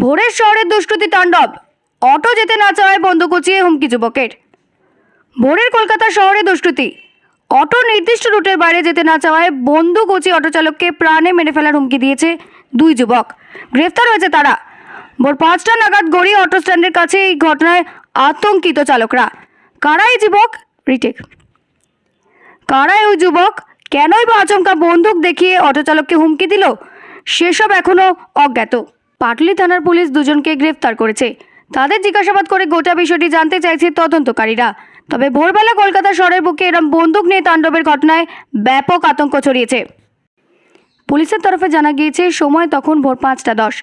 ভোরের শহরের দুষ্কৃতি তাণ্ডব। অটো যেতে না চাওয়ায় বন্ধ কুচিয়ে হুমকি যুবকের। ভোরের কলকাতা শহরে দুষ্কৃতি। অটো নির্দিষ্ট রুটের বাইরে যেতে না চাওয়ায় বন্ধু কুচি অটো চালককে প্রাণে মেরে ফেলার হুমকি দিয়েছে দুই যুবক। গ্রেফতার হয়েছে তারা। ভোর পাঁচটা নাগাদ গড়িয়ে অটো স্ট্যান্ডের কাছে এই ঘটনায় আতঙ্কিত চালকরা। কারা এই যুবক? রিটেক। কারাই ওই যুবক? কেনই বা আচমকা বন্দুক দেখিয়ে অটো চালককে হুমকি দিল? সেসব এখনও অজ্ঞাত। পাটলি থানার পুলিশ দুজনকে গ্রেফতার করেছে। তাদের জিজ্ঞাসাবাদ করে গোটা বিষয়টি জানতে চাইছে তদন্তকারীরা। তবে ভোরবেলা কলকাতা শহরের বুকে এরম বন্দুক নিয়ে তাণ্ডবের ঘটনায় ব্যাপক আতঙ্ক ছড়িয়েছে। পুলিশের তরফে জানা গিয়েছে, সময় তখন ভোর পাঁচটা দশ।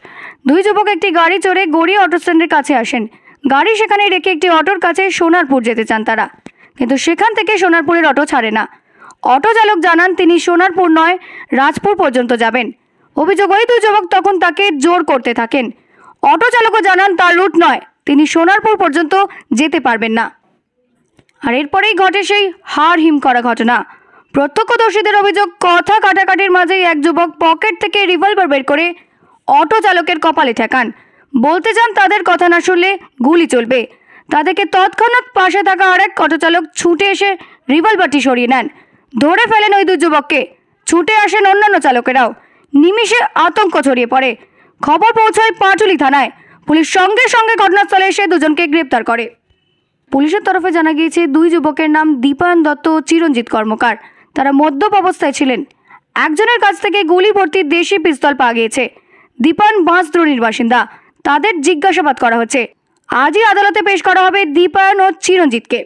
দুই যুবক একটি গাড়ি চড়ে গড়িয়ে অটো স্ট্যান্ডের কাছে আসেন। গাড়ি সেখানে রেখে একটি অটোর কাছে সোনারপুর যেতে চান তারা। কিন্তু সেখান থেকে সোনারপুরের অটো ছাড়ে না। অটো চালক জানান, তিনি সোনারপুর নয়, রাজপুর পর্যন্ত যাবেন। অভিযোগ ওই দুই যুবক তখন তাকে জোর করতে থাকেন। অটো চালকও জানান তার রুট নয়। তিনি সোনারপুর পর্যন্ত যেতে পারবেন না। আর এরপরেই ঘটে সেই হাড় হিম করা ঘটনা। প্রত্যক্ষদর্শীদের অভিযোগ, কথা কাটাকাটির মাঝেই এক যুবক পকেট থেকে রিভলভার বের করে অটো চালকের কপালে ঠেকান। বলতে চান তাদের কথা না শুনলে গুলি চলবে। তাদেরকে তৎক্ষণাৎ পাশে থাকা আরেক অটো চালক ছুটে এসে রিভলভারটি সরিয়ে নেন। ধরে ফেলেন ওই দুই যুবককে। ছুটে আসেন অন্যান্য চালকেরাও। নিমিষে আতঙ্ক ছড়িয়ে পড়ে। খবর পৌঁছায় পাটুলি থানায়। পুলিশ সঙ্গে সঙ্গে ঘটনাস্থলে এসে দুজনকে গ্রেপ্তার করে। পুলিশের তরফে জানা গিয়েছে, দুই যুবকের নাম দীপায়ন দত্ত ও চিরঞ্জিত কর্মকার। তারা মদ্যপ অবস্থায় ছিলেন। একজনের কাছ থেকে গুলি ভর্তি দেশি পিস্তল পাওয়া গিয়েছে। দীপায়ন বাঁশদ্রোণীর বাসিন্দা। তাদের জিজ্ঞাসাবাদ করা হচ্ছে। আজই আদালতে পেশ করা হবে দীপায়ন ও চিরঞ্জিতকে।